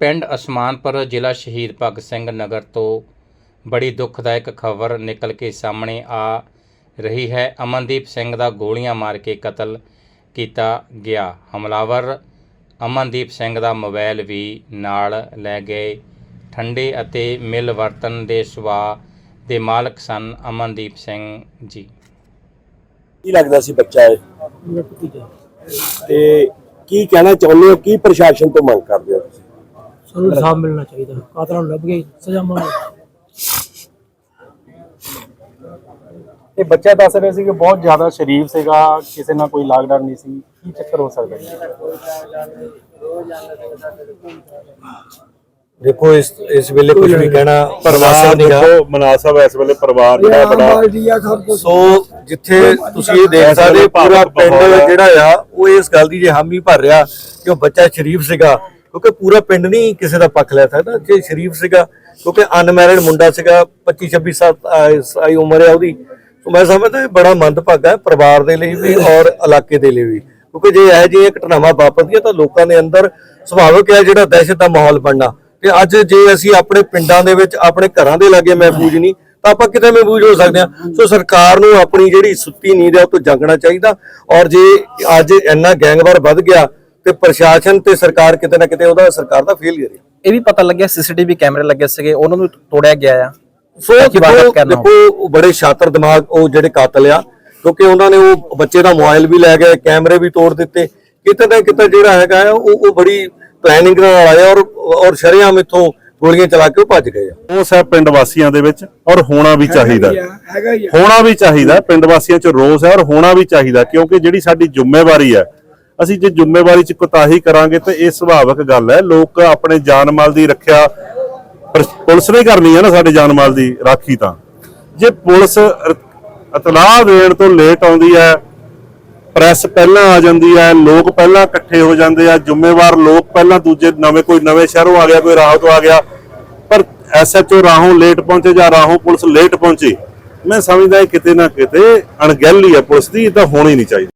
ਪਿੰਡ ਅਸਮਾਨਪੁਰ ਜ਼ਿਲ੍ਹਾ ਸ਼ਹੀਦ ਭਗਤ ਸਿੰਘ ਨਗਰ ਤੋਂ ਬੜੀ ਦੁਖਦਾਇਕ ਖਬਰ ਨਿਕਲ ਕੇ ਸਾਹਮਣੇ ਆ ਰਹੀ ਹੈ। ਅਮਨਦੀਪ ਸਿੰਘ ਦਾ ਗੋਲੀਆਂ ਮਾਰ ਕੇ ਕਤਲ ਕੀਤਾ ਗਿਆ। ਹਮਲਾਵਰ ਅਮਨਦੀਪ ਸਿੰਘ ਦਾ ਮੋਬਾਈਲ ਵੀ ਨਾਲ ਲੈ ਗਏ। ਠੰਡੇ ਅਤੇ ਮਿਲ ਵਰਤਨ ਦੇ ਸੁਭਾਅ ਦੇ ਮਾਲਕ ਸਨ ਅਮਨਦੀਪ ਸਿੰਘ ਜੀ। ਕੀ ਲੱਗਦਾ ਸੀ ਬੱਚਾ ਇਹ? ਤੇ ਕੀ ਕਹਿਣਾ ਚਾਹੁੰਦੇ ਹੋ? ਕੀ ਪ੍ਰਸ਼ਾਸਨ ਤੋਂ ਮੰਗ ਕਰਦੇ ਹੋ? ਸਾਨੂੰ ਇਨਸਾਫ ਮਿਲਣਾ ਚਾਹੀਦਾ। ਕਾਤਲਾਂ ਨੂੰ ਲੱਭ ਕੇ ਸਜ਼ਾ ਮਿਲਣੀ ਇਹ ਬੱਚਾ ਦੱਸ ਰਿਹਾ ਸੀ ਕਿ ਬਹੁਤ ਜ਼ਿਆਦਾ ਸ਼ਰੀਫ ਸੀਗਾ ਕਿਸੇ ਨਾਲ ਕੋਈ ਲਾਗ ਡਰ ਨਹੀਂ ਸੀ। ਕੀ ਚੱਕਰ ਹੋ ਸਕਦਾ ਜੀ? ਦੇਖੋ ਇਸ ਇਸ ਵੇਲੇ ਕੁਝ ਵੀ ਕਹਿਣਾ ਪਰਿਵਾਰ ਦੇਖੋ ਮਨਾਸਬ ਇਸ ਵੇਲੇ ਪਰਿਵਾਰ ਜਿਹੜਾ ਬੜਾ ਸੋ ਜਿੱਥੇ ਤੁਸੀਂ ਇਹ ਦੇਖ ਸਕਦੇ ਹੋ, ਪੂਰਾ ਪਿੰਡ ਜਿਹੜਾ ਆ ਉਹ ਇਸ ਗੱਲ ਦੀ ਜੇ ਹਾਮੀ ਭਰ ਰਿਹਾ ਕਿ ਉਹ ਬੱਚਾ ਸ਼ਰੀਫ ਸੀਗਾ। ਕਿਉਂਕਿ ਪੂਰਾ ਪਿੰਡ ਨਹੀਂ ਕਿਸੇ ਦਾ ਪੱਖ ਲੈ ਸਕਦਾ ਜੇ ਸ਼ਰੀਫ ਸੀਗਾ ਕਿਉਂਕਿ ਅਨਮੈਰਿਡ ਮੁੰਡਾ ਸੀਗਾ 25 26 ਸਾਲ ਅਹ, ਉਮਰ ਹੈ ਉਹਦੀ। ਸੋ ਮੈਂ ਸਮਝਦਾ ਇਹ ਬੜਾ ਮੰਦਭਾਗਾ ਹੈ ਪਰਿਵਾਰ ਦੇ ਲਈ ਵੀ ਔਰ ਇਲਾਕੇ ਦੇ ਲਈ ਵੀ। ਕਿਉਂਕਿ ਜੇ ਇਹ ਜਿਹੀਆਂ ਘਟਨਾਵਾਂ ਵਾਪਰਦੀਆਂ ਤਾਂ ਲੋਕਾਂ ਦੇ ਅੰਦਰ ਸੁਭਾਵਿਕ ਹੈ ਜਿਹੜਾ ਦਹਿਸ਼ਤ ਦਾ ਮਾਹੌਲ ਬਣਨਾ। ਤੇ ਅੱਜ ਜੇ ਅਸੀਂ ਆਪਣੇ ਪਿੰਡਾਂ ਦੇ ਵਿੱਚ ਆਪਣੇ ਘਰਾਂ ਦੇ ਲਾਗੇ ਮਹਿਫੂਜ਼ ਨਹੀਂ ਤਾਂ ਆਪਾਂ ਕਿਤੇ ਮਹਿਫੂਜ਼ ਹੋ ਸਕਦੇ ਹਾਂ? ਸੋ ਸਰਕਾਰ ਨੂੰ ਆਪਣੀ ਜਿਹੜੀ ਸੁੱਤੀ ਨੀਂਦ ਹੈ ਉਹ ਤੋਂ ਜਾਗਣਾ ਚਾਹੀਦਾ। ਔਰ ਜੇ ਅੱਜ ਇੰਨਾ ਗੈਂਗਵਾਰ ਵੱਧ ਗਿਆ ਤੇ ਪ੍ਰਸ਼ਾਸਨ ਤੇ ਸਰਕਾਰ ਕਿਤੇ ਨਾ ਕਿਤੇ ਉਹਦਾ ਸਰਕਾਰ ਦਾ ਫੇਲਿਅਰ ਹੈ ਇਹ ਵੀ ਪਤਾ ਲੱਗਿਆ ਸੀਸੀਟੀਵੀ ਕੈਮਰੇ ਲੱਗੇ ਸੀਗੇ ਉਹਨਾਂ ਨੂੰ ਤੋੜਿਆ ਗਿਆ ਆ। ਸੋ ਦੇਖੋ ਉਹ ਬੜੇ ਸ਼ਾਤਰ ਦਿਮਾਗ ਉਹ ਜਿਹੜੇ ਕਾਤਲ ਆ ਕਿਉਂਕਿ ਉਹਨਾਂ ਨੇ ਉਹ ਬੱਚੇ ਦਾ ਮੋਬਾਈਲ ਵੀ ਲੈ ਗਏ ਕੈਮਰੇ ਵੀ ਤੋੜ ਦਿੱਤੇ। ਕਿਤੇ ਨਾ ਕਿਤੇ ਜਿਹੜਾ ਹੈਗਾ ਉਹ ਉਹ ਬੜੀ ਪਲੈਨਿੰਗ ਨਾਲ ਆਇਆ ਔਰ ਔਰ ਸ਼ਰੇਆਮ ਇੱਥੋਂ ਗੋਲੀਆਂ ਚਲਾ ਕੇ ਉਹ ਭੱਜ ਗਏ ਆ। ਉਸ ਹੈ ਪਿੰਡ ਵਾਸੀਆਂ ਦੇ ਵਿੱਚ ਔਰ ਹੋਣਾ ਵੀ ਚਾਹੀਦਾ। ਹੋਣਾ ਵੀ ਚਾਹੀਦਾ ਪਿੰਡ ਵਾਸੀਆਂ 'ਚ ਰੋਸ ਹੈ ਔਰ ਹੋਣਾ ਵੀ ਚਾਹੀਦਾ ਕਿਉਂਕਿ ਜਿਹੜੀ ਸਾਡੀ ਜ਼ਿੰਮੇਵਾਰੀ ਹੈ ਅਸੀਂ ਜੇ ਜ਼ਿੰਮੇਵਾਰੀ 'ਚ ਕੋਤਾਹੀ ਕਰਾਂਗੇ ਤਾਂ ਇਹ ਸੁਭਾਵਿਕ ਗੱਲ ਹੈ। ਲੋਕ ਆਪਣੇ ਜਾਨ ਮਾਲ ਦੀ ਰੱਖਿਆ ਪੁਲਿਸ ਨੇ ਕਰਨੀ ਹੈ ਨਾ ਸਾਡੇ ਜਾਨ ਮਾਲ ਦੀ ਰਾਖੀ ਤਾਂ। ਜੇ ਪੁਲਿਸ ਇਤਲਾਹ ਦੇਣ ਤੋਂ ਲੇਟ ਆਉਂਦੀ ਹੈ ਪ੍ਰੈਸ ਪਹਿਲਾਂ ਆ ਜਾਂਦੀ ਹੈ, ਲੋਕ ਪਹਿਲਾਂ ਇਕੱਠੇ ਹੋ ਜਾਂਦੇ ਆ, ਜ਼ਿੰਮੇਵਾਰ ਲੋਕ ਪਹਿਲਾਂ ਦੂਜੇ ਨਵੇਂ ਕੋਈ ਨਵੇਂ ਸ਼ਹਿਰੋਂ ਆ ਗਿਆ, ਕੋਈ ਰਾਹੋਂ ਤੋਂ ਆ ਗਿਆ, ਪਰ ਐਸਐਚਓ ਰਾਹੋਂ ਲੇਟ ਪਹੁੰਚੇ ਜਾਂ ਰਾਹੋਂ ਪੁਲਿਸ ਲੇਟ ਪਹੁੰਚੀ, ਮੈਂ ਸਮਝਦਾ ਇਹ ਕਿਤੇ ਨਾ ਕਿਤੇ ਅਣਗਹਿਲੀ ਹੈ ਪੁਲਿਸ ਦੀ, ਇਹ ਤਾਂ ਹੋਣੀ ਨਹੀਂ ਚਾਹੀਦੀ।